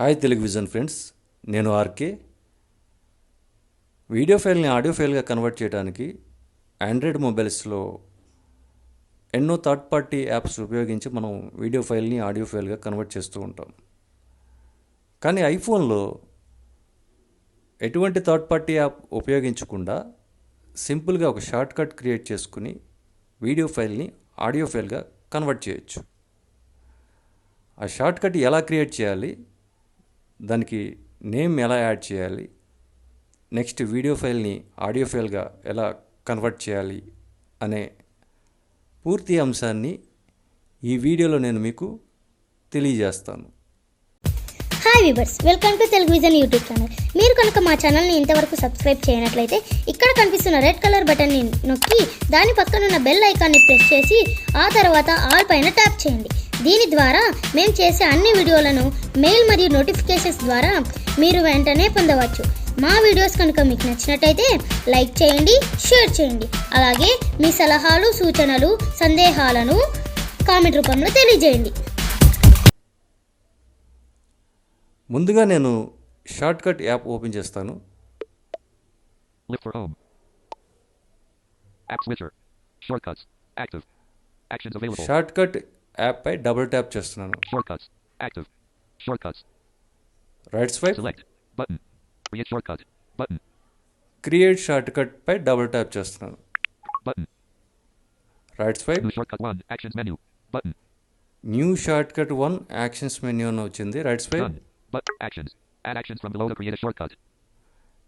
Hi Telugu vision friends నేను RK video ఫైల్ని audio ఫైల్గా కన్వర్ట్ చేయడానికి ఆండ్రాయిడ్ మొబైల్స్లో ఎన్నో థర్డ్ పార్టీ యాప్స్ ఉపయోగించి మనం వీడియో ఫైల్ని ఆడియో ఫైల్గా కన్వర్ట్ చేస్తూ ఉంటాం. కానీ ఐఫోన్లో ఎటువంటి థర్డ్ పార్టీ యాప్ ఉపయోగించకుండా సింపుల్గా ఒక షార్ట్ కట్ క్రియేట్ చేసుకుని వీడియో ఫైల్ని ఆడియో ఫైల్గా కన్వర్ట్ చేయొచ్చు. ఆ షార్ట్ కట్ ఎలా క్రియేట్ చేయాలి? దానికి నేమ్ ఎలా యాడ్ చేయాలి? నెక్స్ట్ వీడియో ఫైల్ని ఆడియో ఫైల్గా ఎలా కన్వర్ట్ చేయాలి? అనే పూర్తి అంశాన్ని ఈ వీడియోలో నేను మీకు తెలియజేస్తాను. Hi viewers welcome to Telugu vision YouTube channel మీరు కనుక మా ఛానల్ని ఇంతవరకు సబ్స్క్రైబ్ చేయనట్లయితే ఇక్కడ కనిపిస్తున్న రెడ్ కలర్ బటన్ని నొక్కి దాని పక్కన ఉన్న బెల్ ఐకాన్ని ప్రెస్ చేసి ఆ తర్వాత ఆల్ పైన ట్యాప్ చేయండి. దీని ద్వారా మేము చేసే అన్ని వీడియోలను మెయిల్ మరియు నోటిఫికేషన్స్ ద్వారా మీరు వెంటనే పొందవచ్చు మా వీడియోస్ కనుక మీకు నచ్చినట్టయితే లైక్ చేయండి షేర్ చేయండి అలాగే మీ సలహాలు సూచనలు సందేహాలను కామెంట్ రూపంలో తెలియజేయండి ముందుగా నేను షార్ట్ కట్ యాప్ ఓపెన్ చేస్తాను Look for home. App switcher. Shortcuts. Active. Actions available. Short app pi double tap చేస్తున్నాను. Right swipe create shortcut పై డబుల్ ట్యాప్ చేస్తున్నాను. Right swipe new shortcut one actions menu అని వచ్చింది. Right swipe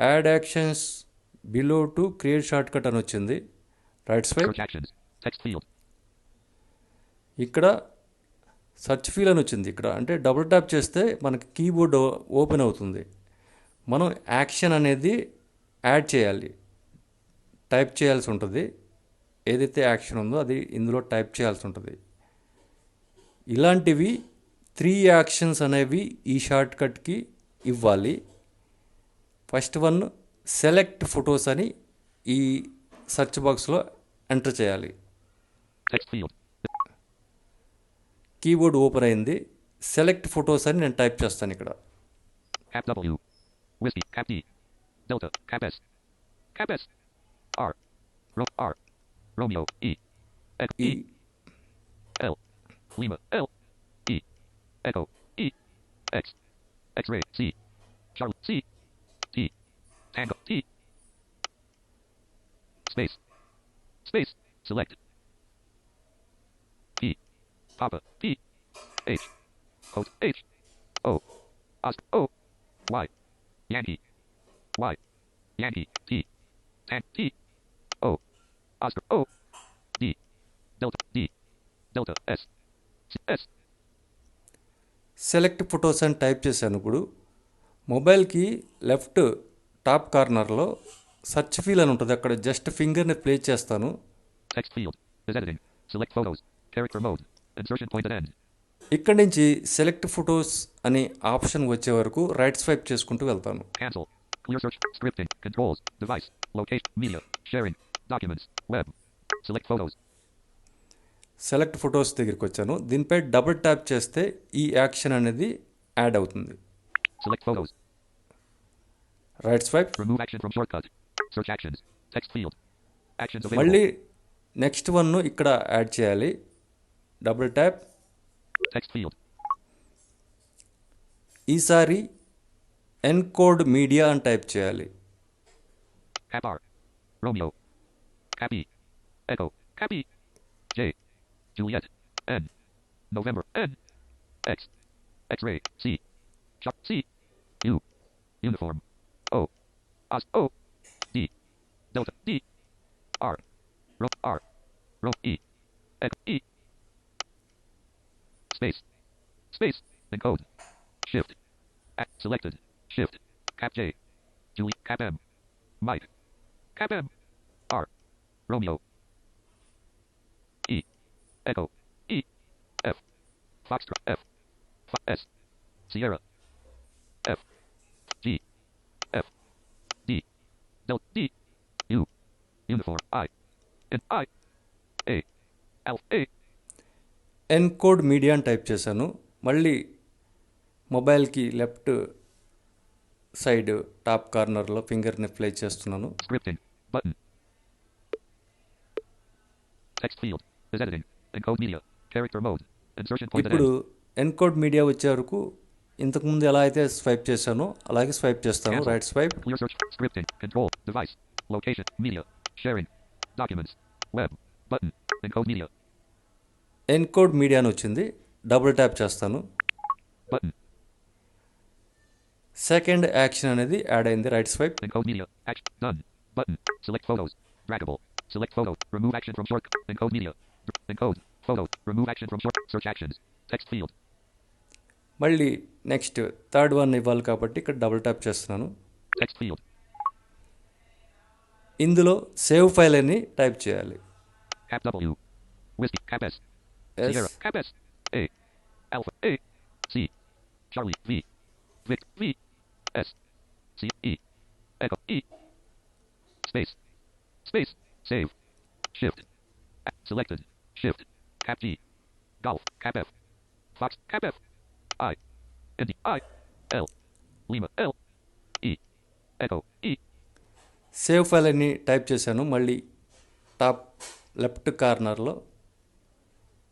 add actions below to create shortcut అని వచ్చింది. Right swipe ఇక్కడ search field అని వచ్చింది. ఇక్కడ అంటే డబుల్ ట్యాప్ చేస్తే మనకి కీబోర్డ్ ఓపెన్ అవుతుంది. మనం యాక్షన్ అనేది యాడ్ చేయాలి. టైప్ చేయాల్సి ఉంటుంది. ఏదైతే యాక్షన్ ఉందో అది ఇందులో టైప్ చేయాల్సి ఉంటుంది. ఇలాంటివి త్రీ యాక్షన్స్ అనేవి ఈ షార్ట్ కట్కి ఇవ్వాలి. ఫస్ట్ వన్ సెలెక్ట్ ఫొటోస్ అని ఈ సెర్చ్ బాక్స్లో ఎంటర్ చేయాలి. కీబోర్డ్ ఓపెన్ అయింది సెలెక్ట్ ఫొటోస్ అని నేను టైప్ చేస్తాను ఇక్కడ Cap W. Whiskey. Cap D. Delta. Cap S. Cap S. R. Ro- R. Romeo. E. Echo. ఈ E. L. Lima. L. E. Echo. E. X. X-ray. C. Charlotte. C. T. Tango. T. Space. Space. Select. Papa. P. H. Code H. O. Oscar. O. Y. Yankee. Y. Yankee. T. Tan. T. O. Oscar. O. D. Delta. D. Delta. S. S. Select photos అని type చేశాను ఇప్పుడు మొబైల్కి left top కార్నర్లో search field అని ఉంటుంది అక్కడ just ఫింగర్ని place చేస్తాను Text field. Is editing. ఇక్కడ నుంచి సెలెక్ట్ ఫొటోస్ అనే ఆప్షన్ వచ్చే వరకు రైట్ స్వైప్ చేసుకుంటూ వెళ్తాను. Cancel. Clear search. Scripting. Controls. Device. Select photos దగ్గరికి వచ్చాను. దీనిపై డబుల్ ట్యాప్ చేస్తే ఈ యాక్షన్ అనేది యాడ్ అవుతుంది. Select photos right swipe remove మళ్ళీ నెక్స్ట్ వన్ ఇక్కడ యాడ్ చేయాలి. Double tap Text field. ఈసారి ఎన్కోడ్ మీడియా అని టైప్ చేయాలి Cap R. Romeo. Cap E. Echo. Cap E. J. Juliet. N. November. N. X. X-ray. C. Chuck. C. U. Uniform. O. Os. O. D. Delta. D. R. Ro. R. Ro. E. Echo. E. Space. Space. Encode. Shift. Act selected. Shift. Cap J. Julie. Cap M. Mike. Cap M. R. Romeo. E. Echo. E. F. Foxtrot. F. S. Sierra. F. G. F. D. Del. D. U. Uniform. I. N. I. A. Alpha. A. Encode media అని type చేశాను. మళ్ళీ మొబైల్కి left side top కార్నర్లో ఫింగర్ని play చేస్తున్నాను. ఇప్పుడు encode media వచ్చే వరకు ఇంతకుముందు ఎలా అయితే స్వైప్ చేశానో అలాగే స్వైప్ చేస్తాను. Right swipe. Device encode media అని వచ్చింది. డబుల్ ట్యాప్ చేస్తాను. సెకండ్ యాక్షన్ అనేది యాడ్ అయింది. Right swipe. Select photos trackable action from short encode media encode photo remove action from short search మళ్ళీ నెక్స్ట్ థర్డ్ వన్ ఇవ్వాలి కాబట్టి ఇక్కడ డబుల్ ట్యాప్ చేస్తున్నాను. టెక్స్ట్ ఫీల్డ్ ఇందులో సేవ్ ఫైల్ అని టైప్ చేయాలి. Cap W whiskey Cap W. Whiskey. Cap S. S. Sierra. Cap S. A. Alpha. A. C. Charlie. V. Vic. V. S. C. E. Echo. E. Space. Space. Save. Shift. A- Selected. Shift. Cap G. Golf. Cap F. Fox. Cap F. I. Indy. I. L. Lima. L. E. Echo. E. Save file అని type చేశాను మళ్ళీ top left కార్నర్లో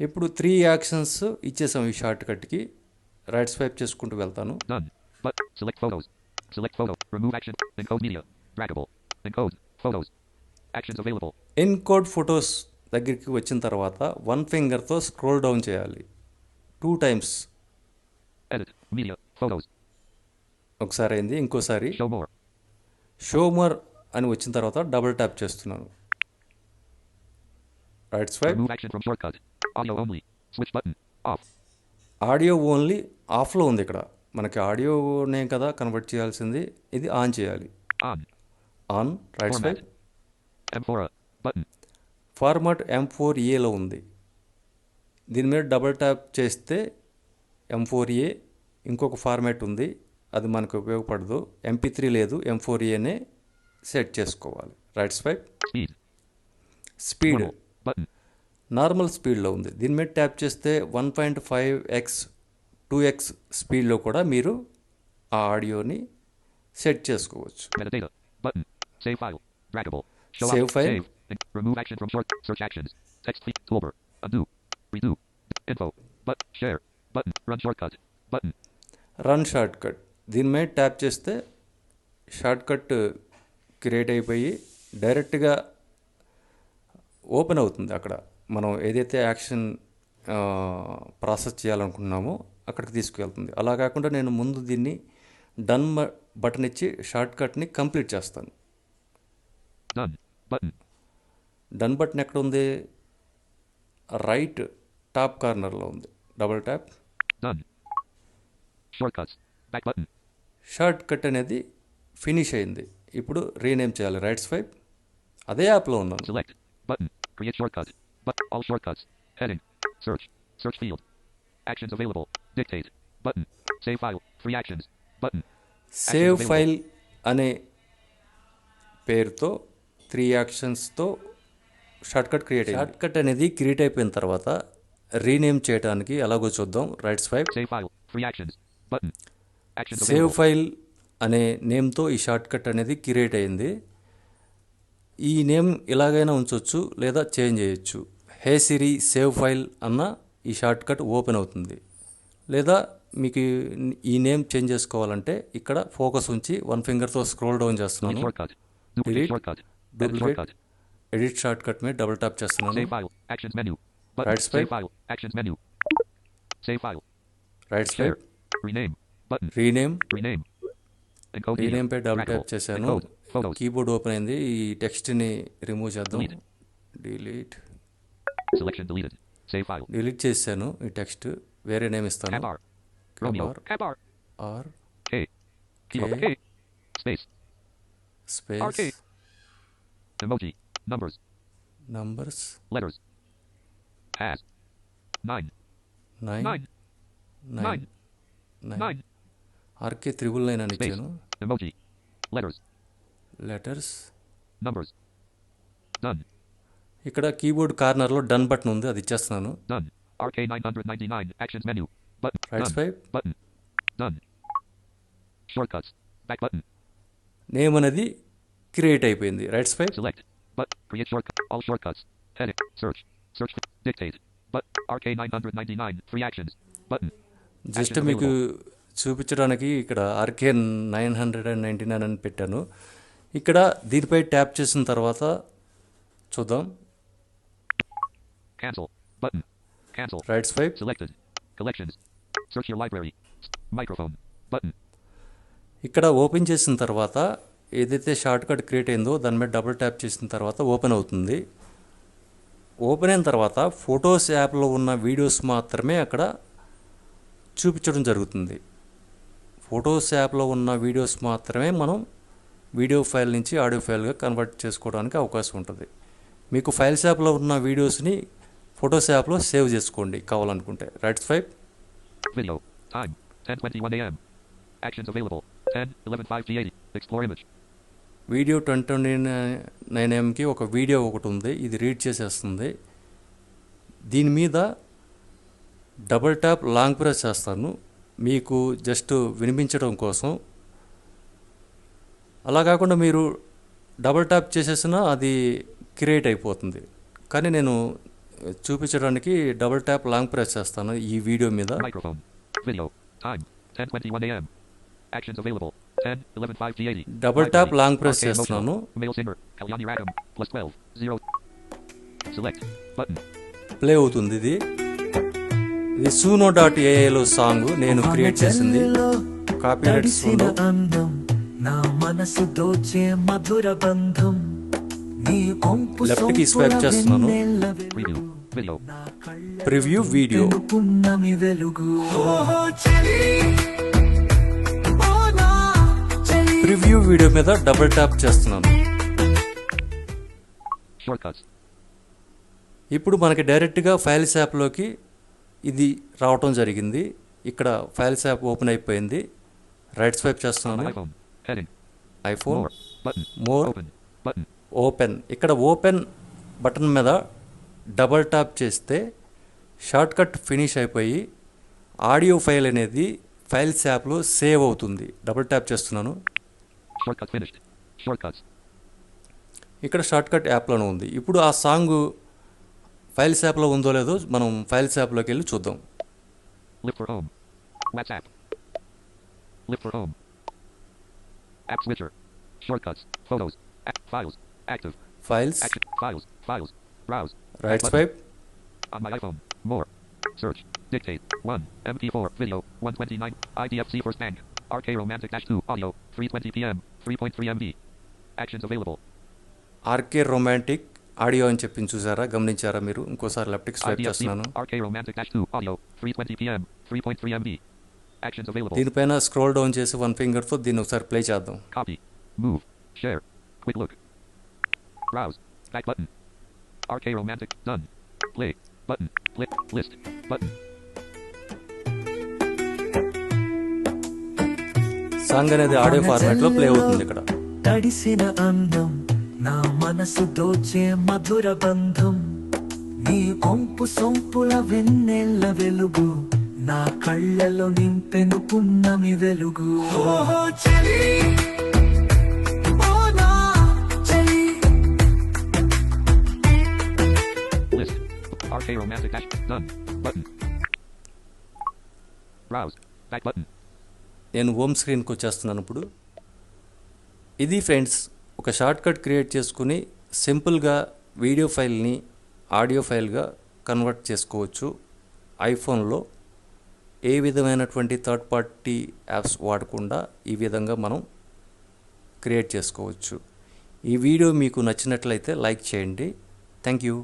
ఇప్పుడు three actions ఇచ్చేసాం ఈ short కట్కి right swipe చేసుకుంటూ వెళ్తాను. ఎన్ code photos దగ్గరికి వచ్చిన తర్వాత వన్ ఫింగర్తో స్క్రోల్ డౌన్ చేయాలి టూ టైమ్స్ ఒకసారి అయింది ఇంకోసారి. షో మోర్ అని వచ్చిన తర్వాత డబుల్ ట్యాప్ చేస్తున్నాను. Right swipe Remove action from shortcut. Audio only. Switch button. Off. Audio only ఆఫ్లో ఉంది ఇక్కడ మనకి ఆడియోనే కదా కన్వర్ట్ చేయాల్సింది ఇది ఆన్ చేయాలి On. On right Format. Swipe M4. Button. Format M four ఏలో ఉంది దీని మీద డబుల్ ట్యాప్ చేస్తే ఎం ఫోర్ ఏ ఇంకొక ఫార్మాట్ ఉంది అది మనకు ఉపయోగపడదు ఎంపీ త్రీ లేదు ఎం ఫోర్ ఏనే సెట్ చేసుకోవాలి right swipe Speed. Speed Normal. Normal స్పీడ్లో ఉంది. దీని మీద ట్యాప్ చేస్తే one point five x two x స్పీడ్లో కూడా మీరు ఆ ఆడియోని సెట్ చేసుకోవచ్చు. రన్ షార్ట్ కట్ దీని మీద ట్యాప్ చేస్తే షార్ట్ కట్ క్రియేట్ అయిపోయి డైరెక్ట్గా ఓపెన్ అవుతుంది అక్కడ. మనం ఏదైతే యాక్షన్ ప్రాసెస్ చేయాలనుకుంటున్నామో అక్కడికి తీసుకువెళ్తుంది అలా కాకుండా నేను ముందు దీన్ని డన్ బటన్ ఇచ్చి షార్ట్ కట్ని కంప్లీట్ చేస్తాను. Done button. ఎక్కడ ఉంది? రైట్ టాప్ కార్నర్లో ఉంది. Double tap. షార్ట్ కట్ అనేది ఫినిష్ అయింది. ఇప్పుడు రీనేమ్ చేయాలి. Right swipe. అదే యాప్లో ఉన్నాను. Create shortcut. But all shortcuts. Heading. Search. Search field. Actions available. Dictate. Button. Save file. Free actions. Button. Save. File అనే పేరుతో త్రీ యాక్షన్స్తో shortcut create shortcut అనేది క్రియేట్ అయిపోయిన తర్వాత రీనేమ్ చేయడానికి ఎలాగో చూద్దాం right swipe Save file. Free actions. Button. Actions save. File అనే నేమ్తో ఈ షార్ట్ కట్ అనేది క్రియేట్ అయింది ఈ నేమ్ ఎలాగైనా ఉంచవచ్చు లేదా చేంజ్ చేయొచ్చు. హే సిరి సేవ్ ఫైల్ అన్న ఈ షార్ట్కట్ ఓపెన్ అవుతుంది. లేదా మీకు ఈ నేమ్ చేంజ్ చేసుకోవాలంటే ఇక్కడ ఫోకస్ ఉంచి వన్ ఫింగర్తో స్క్రోల్ డౌన్ చేస్తున్నాను. ఎడిట్ షార్ట్ కట్ మీద డబుల్ టాప్ చేస్తున్నాను. Right swipe right swipe rename rename medium పై డబుల్ ట్యాప్ చేశాను. కీబోర్డ్ ఓపెన్ అయింది. ఈ టెక్స్ట్ని రిమూవ్ చేద్దాం. Delete. Selection deleted save file delete చేశాను ఈ టెక్స్ట్. వేరే నేమ్ ఇస్తాను. R R space space emoji numbers numbers letters as 9 9 9 9 9 RK triple nine అని. ఇచ్చాను. లెటర్స్. ఇక్కడ కీబోర్డ్ కార్నర్లో డన్ బటన్ ఉంది అది ఇచ్చేస్తున్నాను Done. RK 999. Actions menu. Button. Right. Swipe. Name అనేది క్రియేట్ అయిపోయింది right swipe Select. But create shortcut. All shortcuts. Heading. Search. Search. for- Dictate. But RK 999. Free actions. Button. Just మీకు. చూపించడానికి ఇక్కడ RK nine hundred and ninety nine అని పెట్టాను ఇక్కడ దీనిపై tap చేసిన తర్వాత చూద్దాం Cancel. Button. Cancel. Right swipe Selected. Collections. Search your library. Microphone. Button. ఇక్కడ ఓపెన్ చేసిన తర్వాత ఏదైతే షార్ట్ కట్ క్రియేట్ అయిందో దాని మీద డబుల్ ట్యాప్ చేసిన తర్వాత ఓపెన్ అవుతుంది ఓపెన్ అయిన తర్వాత ఫొటోస్ యాప్లో ఉన్న వీడియోస్ మాత్రమే అక్కడ చూపించడం జరుగుతుంది ఫొటోస్ యాప్లో ఉన్న వీడియోస్ మాత్రమే మనం వీడియో ఫైల్ నుంచి ఆడియో ఫైల్గా కన్వర్ట్ చేసుకోవడానికి అవకాశం ఉంటుంది మీకు ఫైల్స్ యాప్లో ఉన్న వీడియోస్ని ఫొటోస్ యాప్లో సేవ్ చేసుకోండి కావాలనుకుంటే right swipe Video. Time. 10:21 a.m. Actions available. 10, 11, 5 G80. Explore image. Video twenty twenty nine ఎంకి ఒక వీడియో ఒకటి ఉంది ఇది రీడ్ చేసేస్తుంది దీని మీద డబుల్ ట్యాప్ లాంగ్ ప్రెస్ చేస్తాను మీకు జస్ట్ వినిపించడం కోసం. అలా కాకుండా మీరు డబల్ ట్యాప్ చేసేసినా అది క్రియేట్ అయిపోతుంది. కానీ నేను చూపించడానికి డబల్ ట్యాప్ లాంగ్ ప్రెస్ చేస్తాను ఈ వీడియో మీద. డబల్ ట్యాప్ లాంగ్ ప్రెస్ చేస్తున్నాను. ప్లే అవుతుంది ఇది. ఇది సూనో డాట్ ఏఐలో సాంగ్ నేను క్రియేట్ చేసింది. కాపీ రైట్స్ తడిసిన ఉండవు అందం నా మనసు దోచే మధుర బంధం. నీ కొంపు Left కి swipe చేస్తున్నాను. ప్రివ్యూ వీడియో పున్నమి వెలుగు. ఓహో చెలి ఓ నా చెలి. ప్రివ్యూ వీడియో మీద డబుల్ ట్యాప్ చేస్తున్నాను. ఇప్పుడు మనకి డైరెక్ట్గా ఫైల్స్ యాప్లోకి ఇది రావటం జరిగింది ఇక్కడ ఫైల్స్ యాప్ ఓపెన్ అయిపోయింది రైట్ స్వైప్ చేస్తున్నాను. ఐఫోన్. మోర్. ఓపెన్ ఇక్కడ ఓపెన్ బటన్ మీద డబల్ ట్యాప్ చేస్తే షార్ట్ కట్ ఫినిష్ అయిపోయి ఆడియో ఫైల్ అనేది ఫైల్స్ యాప్లో సేవ్ అవుతుంది డబల్ ట్యాప్ చేస్తున్నాను. ఇక్కడ షార్ట్ కట్ యాప్లోనే ఉంది ఇప్పుడు ఆ సాంగ్ ఫైల్స్ యాప్లో ఉందో లేదో మనం ఫైల్స్ యాప్లోకి వెళ్ళి చూద్దాం Lift for home. WhatsApp. Lift for home. App switcher. Shortcuts. Photos. App files. Active. Files Action. Files. Files. Browse. Right Button. Swipe On my iPhone. More. Search. Dictate. 1. MP4. Video. 129. IDFC First Bank. RK Romantic Dash 2. Audio. 320 PM. 3.3 MB. Actions available. RK romantic audio అని చెప్పి చూసారా? గమనించారా మీరు? ఇంకోసారి లెఫ్ట్కి swipe చేస్తున్నాను. దీనిపైన scroll down చేసి వన్ ఫింగర్తో దీన్ని ఒకసారి ప్లే చేద్దాం. కాపీ మూవ్ షేర్ సాంగ్ అనేది ఆడియో ఫార్మాట్లో ప్లే అవుతుంది ఇక్కడ. తడిసిన అన్నం మనసు దోచే మధుర బంధం నీ కొంపు సొంపుల వెన్నెల్ల వెలుగు నా కళ్ళలో నింపెను పున్నమి వెలుగు ఓహో చెలి ఓ నా చెలి List. RK Romantic Dash. Done. Button. Browse. Back button. నేను హోమ్ స్క్రీన్కి వచ్చేస్తున్నాను ఇప్పుడు ఇది ఫ్రెండ్స్ ఒక షార్ట్కట్ క్రియేట్ చేసుకుని సింపుల్గా వీడియో ఫైల్ని ఆడియో ఫైల్గా కన్వర్ట్ చేసుకోవచ్చు. ఐఫోన్లో ఏ విధమైనటువంటి థర్డ్ పార్టీ యాప్స్ వాడకుండా ఈ విధంగా మనం క్రియేట్ చేసుకోవచ్చు. ఈ వీడియో మీకు నచ్చినట్లయితే లైక్ చేయండి. Thank you.